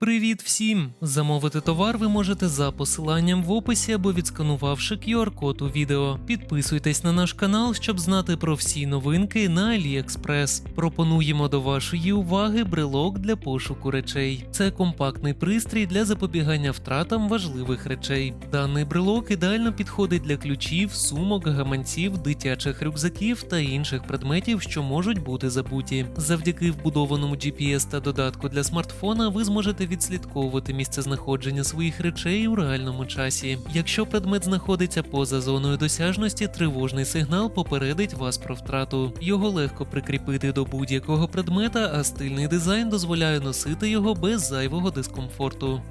Привіт всім! Замовити товар ви можете за посиланням в описі або відсканувавши QR-код у відео. Підписуйтесь на наш канал, щоб знати про всі новинки на AliExpress. Пропонуємо до вашої уваги брелок для пошуку речей. Це компактний пристрій для запобігання втратам важливих речей. Даний брелок ідеально підходить для ключів, сумок, гаманців, дитячих рюкзаків та інших предметів, що можуть бути забуті. Завдяки вбудованому GPS та додатку для смартфона ви зможете відслідковувати місце знаходження своїх речей у реальному часі. Якщо предмет знаходиться поза зоною досяжності, тривожний сигнал попередить вас про втрату. Його легко прикріпити до будь-якого предмета, а стильний дизайн дозволяє носити його без зайвого дискомфорту.